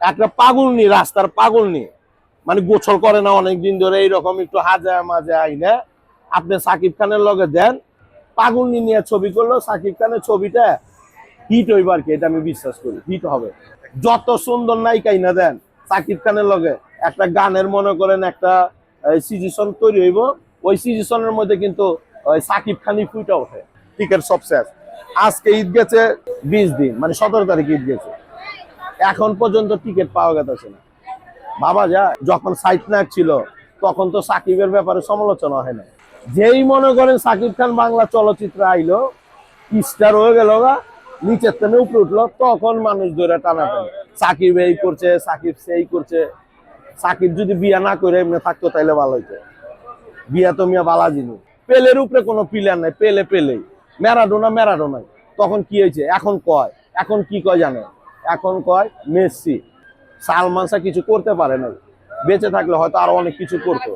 একটা পাগলনি, রাস্তার পাগলনি। মানে গোছল করে না অনেক দিন ধরে, এইরকম একটু হাজা মাঝে আইনে। আপনি সাকিব খানের লগে দেন, পাগলনি নিয়ে ছবি করল, সাকিব খানের ছবিটা হিট হইবার কি, এটা আমি বিশ্বাস করি হিট হবে। যত সুন্দর নায়িকাই না দেন, সাকিব খানের লগে একটা গানের মনে করেন একটা সিজিশন তৈরি হইব, ওই সিজিশনের মধ্যে কিন্তু সাকিব খানই ফুইটা ওঠে। টিকেট সব শেষ। আজকে ঈদ গেছে বিশ দিন মানে সতেরো তারিখ ঈদ গেছে। এখন পর্যন্ত টিকিট পাওয়া গেছে না। বাবা যা, যখন সাইট নায়ক ছিল, তখন তো সাকিবের ব্যাপারে সমালোচনা হয় না যেই মনে করেন সাকিব খান বাংলা চলচ্চিত্র আইলো, স্টার হয়ে গেল গা, নিচের থেকে উপরে উঠল, তখন মানুষ ধরে টানা সাকিব এই করছে, সাকিব সেই করছে। সাকিব যদি বিয়া না করে এমনি থাকতো, তাইলে ভালো হইতো। বিয়া তো মিয়া বালা জিনিস পেলের উপরে কোনো প্লেয়ার নাই, পেলে পেলেই। ম্যারাডোনা ম্যারাডোনাই। তখন কি হয়েছে? এখন কয়? এখন কি কয় জানে? এখন কয় মেসি। সালমান শাহ কিছু করতে পারে নাই। বেঁচে থাকলে হয়তো আরও অনেক কিছু করতো।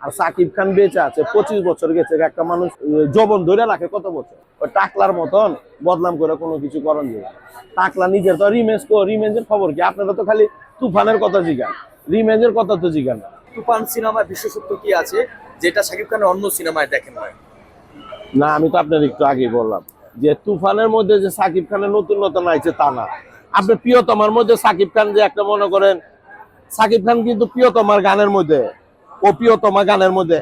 আর সাকিব খান বেঁচে আছে পঁচিশ বছর গেছে একটা মানুষ জবন ধরে রাখে কত বছর? ওই টাকলার মতন বদনাম করে কোনো কিছু করেন না। টাকলা নিজের তো রিমেন্স কো রিমেন্সের খবর কি? আপনারা তো খালি তুফানের কথা জিগান। রিমেন্সের কথা তো জিগান। তুফান সিনেমায় বিশেষত্ব কি আছে? যেটা শাকিব খানের অন্য সিনেমায় দেখেন না না আমি তো আপনার একটু আগেই বললাম যে তুফানের মধ্যে যে সাকিব খানের নতুন নতুন তা না। আপনি প্রিয়তমার মধ্যে সাকিব খান যে একটা মনে করেন, সাকিব খান কিন্তু প্রিয়তমার গানের মধ্যে, ও প্রিয়তমা গানের মধ্যে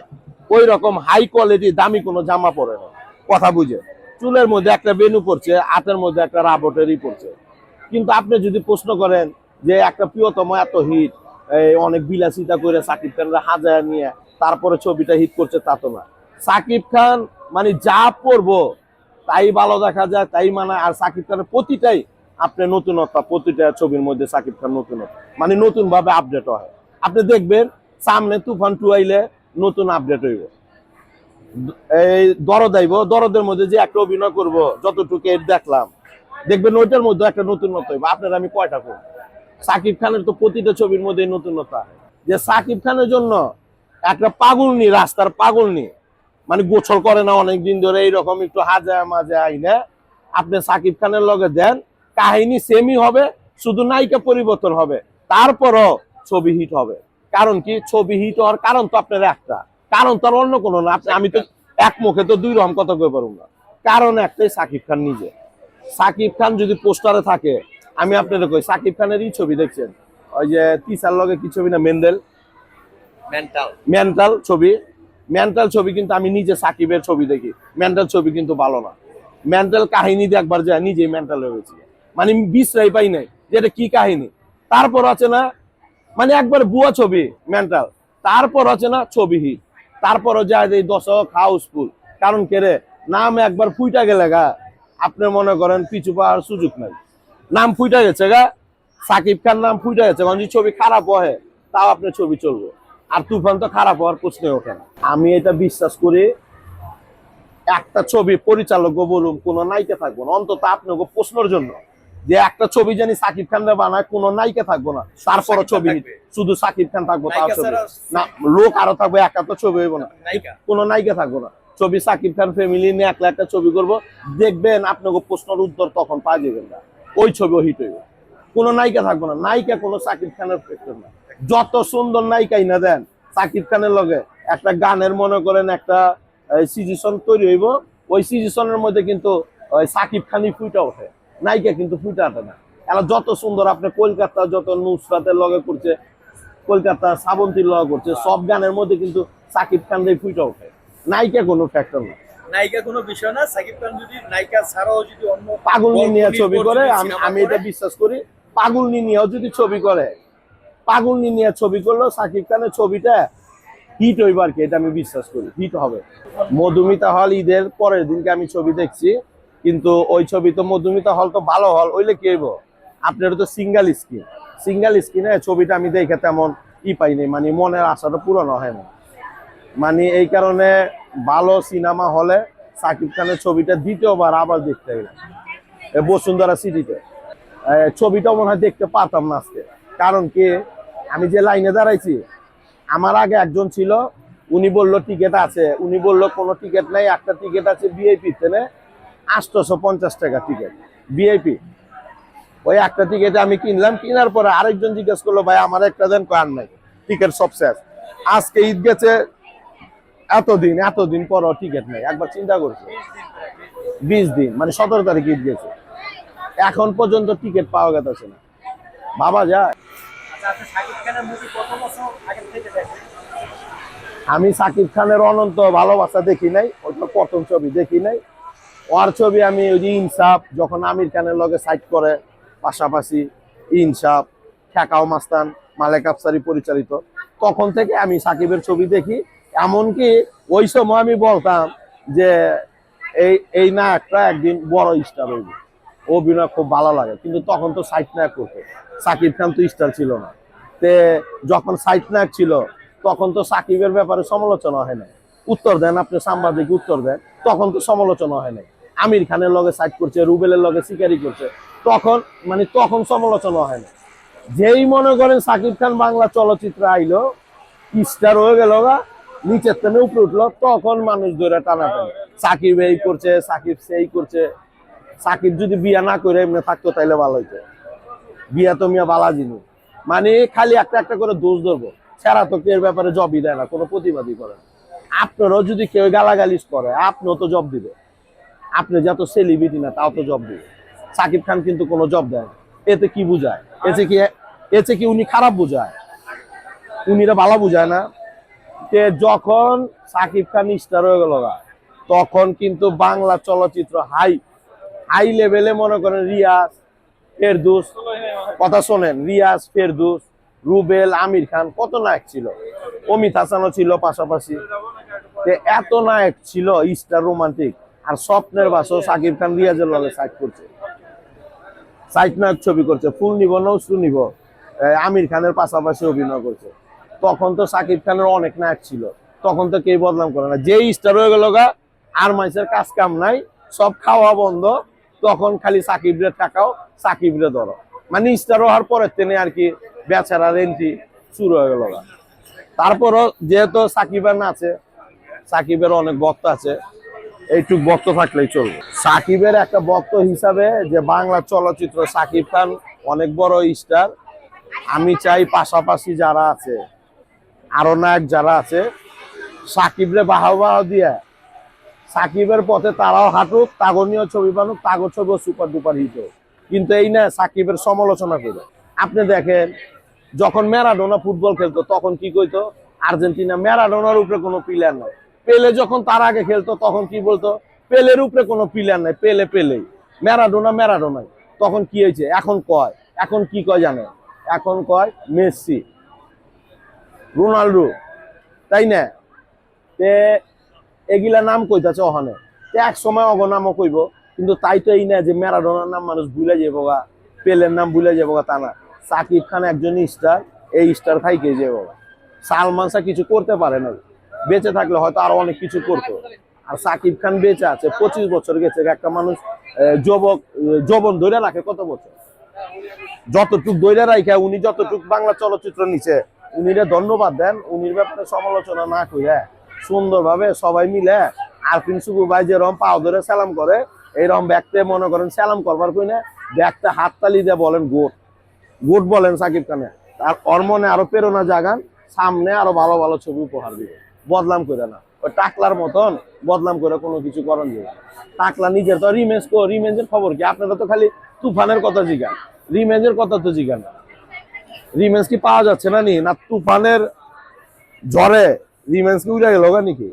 ওই রকম হাই কোয়ালিটি দামি কোনো জামা পরে না। কথা বুঝে? চুলের মধ্যে একটা বেনু পড়ছে হাতের মধ্যে একটা রাবটেরই পড়ছে কিন্তু আপনি যদি প্রশ্ন করেন যে একটা প্রিয়তম এত হিট এই অনেক বিলাসিতা করে সাকিব খানরা হাজার নিয়ে তারপরে ছবিটা হিট করছে, তা তো না। সাকিব খান মানে যা পড়ব তাই ভালো দেখা যায়, তাই মানে আর সাকিব খানের প্রতিটাই আপনি নতুনত্ব প্রতিটা ছবির মধ্যে সাকিব খান নতুনত্ব মানে নতুন ভাবে আপডেট হয়। আপনি দেখবেন সামনে তুফান টু আইলে নতুন আপডেট হইব। এই দরদ আইব, দরদের মধ্যে যে একটা অভিনয় করব, যতটুকু এর দেখলাম, দেখবেন ওইটার মধ্যে একটা নতুনত্ব হইব। আপনার আমি কয়টা করব? সাকিব খানের তো প্রতিটা ছবির মধ্যে নতুনত্ব আছে যে সাকিব খানের জন্য একটা পাগলনি, রাস্তার পাগলনি মানে গোছল করে না অনেক দিন ধরে, এইরকম একটু হাজা মাঝে আইনে আপনি সাকিব খানের লগে দেন কাহিনী সেমই হবে শুধু নায়িকা পরিবর্তন হবে। তারপরও ছবি হিট হবে। কারণ কি? ছবি হিট হওয়ার কারণ তো আপনার একটা। কারণ তো আর অন্য কোনো না। আপনি আমি তো এক মুখে তো দুই রকম কথা কই পারব না। কারণ একটাই সাকিব খান নিজে। সাকিব খান যদি পোস্টারে থাকে আমি আপনাদের কই সাকিব খানেরই ছবি দেখছেন? ওই যে তিসার লগে কি ছবি না? মেন্ডেল? মেন্টাল মেন্টাল ছবি। মেন্টাল ছবি কিন্তু আমি নিজে সাকিবের ছবি দেখি। মেন্টাল ছবি কিন্তু ভালো না। মেন্টাল কাহিনী দেখবার যায় নিজেই মেন্টাল হয়ে গেছি। মানে বিশ্রাই পাই নাই, যে এটা কি কাহিনী। তারপর আছে না মানে একবার বুয়া ছবি মেন্টাল তারপর আছে না ছবি হিট তারপরও যায় এই দশক হাউসফুল কারণ কেরে নাম একবার ফুইটা গেলে গা, আপনি মনে করেন পিছু পাওয়ার সুযোগ নাই। নাম ফুইটা গেছে গা, সাকিব খান নাম ফুইটা গেছে যদি ছবি খারাপ হয়, তাও আপনার ছবি চলবে। আর তুফান তো খারাপ হওয়ার প্রশ্নে ওঠে না। আমি এটা বিশ্বাস করি, একটা ছবি পরিচালক বলুন, কোনো নায়িকা থাকব না। অন্তত আপনাকে প্রশ্নের জন্য। যে একটা ছবি জানি সাকিব খান বানায় কোনো নায়িকা থাকব না। তারপরও ছবি শুধু সাকিব খান থাকব তার ছবি। না লোক আরও থাকবে একা তো ছবি হইব না। কোনো নায়িকা থাকব না। ছবি সাকিব খান ফ্যামিলি নিয়ে একলা একটা ছবি করব। দেখবেন আপনাকে প্রশ্নের উত্তর তখন পাওয়া যাবেন না। ওই ছবিও হিট হইবে। কোনো নায়িকা থাকব না। নায়িকা কোনো সাকিব খানের ফ্যাক্টর না। যত সুন্দর নায়িকাই না দেন সাকিব খানের লগে একটা গানের মনে করেন একটা সিজিশন তৈরি হইব। ওই সিজিশনের মধ্যে কিন্তু সাকিব খানই ফুইটা ওঠে। নায়িকা কিন্তু ওঠে না। এলা যত সুন্দর আপনি কলকাতা যত নুসরাতের লগে করছে কলকাতা শ্রাবন্তীর লগে করছে সব গানের মধ্যে কিন্তু সাকিব খান দিয়ে ফুইটা ওঠে। নায়িকা কোনো ফ্যাক্টর না। নায়িকা কোনো বিষয় না সাকিব খান যদি নায়িকা ছাড়াও যদি অন্য পাগলনি নিয়ে ছবি করে আমি এটা বিশ্বাস করি নিয়েও যদি ছবি করে নিয়ে ছবি করল সাকিব খানের ছবিটা হিট হইবার কি এটা আমি বিশ্বাস করি হিট হবে। মধুমিতা হল ঈদের পরের দিনকে আমি ছবি দেখছি। কিন্তু ওই ছবি তো মধুমিতা হল তো ভালো হল, ওইলে কি হইব? আপনার তো সিঙ্গেল স্ক্রিন সিঙ্গেল স্ক্রিনে ছবিটা আমি দেখে তেমন ই পাইনি মানে মনের আশাটা পূরণ হয় না। মানে এই কারণে ভালো সিনেমা হলে সাকিব খানের ছবিটা দ্বিতীয়বার আবার দেখতে গেলাম বসুন্ধরা সিটিতে। ছবিটা মনে হয় দেখতে পারতাম না আজকে। কারণ কি? আমি যে লাইনে দাঁড়াইছি, আমার আগে একজন ছিল, উনি বলল টিকিট আছে, উনি বলল কোনো টিকিট নাই, একটা টিকিট আছে ট্রেনে আটশোশো পঞ্চাশ টাকা টিকিট ভিআইপি ওই একটা টিকিট আমি কিনলাম কেনার পরে আরেকজন জিজ্ঞেস করল ভাই আমার একটা দেন কয়ার নাই? টিকিট সব শেষ। আজকে ঈদ গেছে এতদিন এতদিন পরও টিকিট নেই। একবার চিন্তা করছে? বিশ দিন মানে সতেরো তারিখ ঈদ গেছে। এখন পর্যন্ত টিকিট পাওয়া গেছে না। বাবা যায়। আচ্ছা দেখেন? আমি সাকিব খানের অনন্ত ভালোবাসা দেখি নাই ওইটা প্রথম ছবি দেখি নাই। ওর ছবি আমি ওই যে ইনসাফ, যখন আমির খানের লগে সাইড করে, পাশাপাশি ইনসাফ, ঠেকাও মাস্তান, মালেক আফসারি পরিচালিত, তখন থেকে আমি সাকিবের ছবি দেখি। এমনকি ওই সময় আমি বলতাম যে এই এই নায়কটা একদিন বড় স্টার হইব। অভিনয় খুব ভালো লাগে, কিন্তু তখন তো সাইড নায়ক করতো। সাকিব খান তো স্টার ছিল না। তে যখন সাইড নায়ক ছিল, তখন তো সাকিবের ব্যাপারে সমালোচনা হয় নাই। উত্তর দেন আপনি, সাংবাদিক উত্তর দেন, তখন তো সমালোচনা হয় নাই। আমির খানের লগে সাইড করছে, রুবেলের লগে শিকারি করছে, তখন মানে তখন সমালোচনা হয় না। যেই মনে করেন সাকিব খান বাংলা চলচ্চিত্র আইলো, স্টার হয়ে গেল গা, নিচের থেকে উপরে উঠল, তখন মানুষ ধরে টানা সাকিব এই করছে, সাকিব সেই করছে। সাকিব যদি বিয়া না করে এমনি থাকতো তাইলে ভালো হইতো। বিয়া তো মিয়া বালা জিনিস মানে খালি একটা একটা করে দোষ ধরবো। সেরা তো কেউ ব্যাপারে জবই দেয় না, কোনো প্রতিবাদই করে না। আপনারও যদি কেউ গালাগালিজ করে, আপনিও তো জব দিবে আপনি যত সেলিব্রিটি না, তাও তো জব দিবে। সাকিব খান কিন্তু কোনো জব দেয় এতে কি বুঝায়? এতে কি এতে কি উনি খারাপ বুঝায়? উনিরা ভালো বুঝায় না। যে যখন সাকিব খান স্টার হয়ে গেল তখন কিন্তু বাংলা চলচ্চিত্র হাই হাই লেভেলে মনে করেন রিয়াজ ফেরদুস, কথা শোনেন, রিয়াজ ফেরদুস, রুবেল, আমির খান, কত নায়ক ছিল? অমিত হাসানও ছিল পাশাপাশি। এত নায়ক ছিল স্টার রোমান্টিক আর স্বপ্নের বাসও সাকিব খান রিয়াজের লগে সাইড করছে। সাইড নায়ক ছবি করছে ফুল নিব নৌসু নিব। আমির খানের পাশাপাশি অভিনয় করছে। তখন তো সাকিব খানের অনেক নায়ক ছিল। তখন তো কেউ বদনাম করে না। যেই স্টার হয়ে গেল গা, আর মাইসের কাজ কাম নাই, সব খাওয়া বন্ধ। তখন খালি সাকিবরে টাকাও সাকিবরে ধরো। মানে স্টার হওয়ার পরের তেনে আর কি বেচারা রেন্টি শুরু হয়ে গেল তারপরও যেহেতু সাকিবের না আছে, সাকিবের অনেক ভক্ত আছে এইটুক বক্ত থাকলেই চলবে। সাকিবের একটা বক্ত হিসাবে যে বাংলা চলচ্চিত্র সাকিব খান অনেক বড় স্টার, আমি চাই পাশাপাশি যারা আছে, আরও নায়ক যারা আছে, সাকিবরে বাহাবা দিয়ে, সাকিবের পথে তারাও হাঁটুক তাগনীয় ছবি বানুক তাগর ছবিও সুপার ডুপার হিট হোক। কিন্তু এই না সাকিবের সমালোচনা করে। আপনি দেখেন, যখন ম্যারাডোনা ফুটবল খেলতো, তখন কি কইতো? আর্জেন্টিনা ম্যারাডোনার উপরে কোনো প্লেয়ার নাই। পেলে যখন তার আগে খেলতো, তখন কি বলতো, পেলের উপরে কোনো প্লেয়ার নাই, পেলে পেলেই। ম্যারাডোনা ম্যারাডোনাই। তখন কি হয়েছে? এখন কয়? এখন কি কয় জানে? এখন কয় মেসি। রোনাল্ডো। তাই না? তে এগুলা নাম কইতাছে তে এক সময় অগ নামও কইব, কিন্তু তাই তো এই না যে ম্যারাডোনার নাম মানুষ ভুলে যাব গা, পেলের নাম ভুলে যাব গা, তা না। সাকিব খান একজন স্টার এই স্টার খাইকে যাব গা। সালমান শাহ কিছু করতে পারে না বেঁচে থাকলে হয়তো আরও অনেক কিছু করতো। আর সাকিব খান বেঁচে আছে, পঁচিশ বছর গেছে একটা মানুষ যুবক যৌবন ধরে রাখে কত বছর? যতটুক ধরে রাখে, উনি যতটুক বাংলা চলচ্চিত্র নিছে, উনিরে ধন্যবাদ দেন, উনির ব্যাপারে সমালোচনা না করে সুন্দরভাবে সবাই মিলে আরফিন সুবু ভাই যেরকম পাও ধরে সালাম করে এইরকম ব্যক্তি মনে করেন সালাম করবার কই না ব্যক্তি হাততালি দিয়ে বলেন গোট। গোট বলেন সাকিব খানে আর ওর মনে আরও প্রেরণা জাগান, সামনে আরও ভালো ভালো ছবি উপহার দিবে বদলাম করে না। ওই টাকলার মতন বদলাম করে কোনো কিছু করেন যাবে। টাকলা নিজের তো রিমেন্স রিমেন্সের খবর কি? আপনারা তো খালি তুফানের কথা জিগান। রিমেন্সের কথা তো জিগান না। রিমেন্স কি পাওয়া যাচ্ছে না নি? না তুফানের ঝড়ে রিমেন্স কি উড়ে গেল নাকি?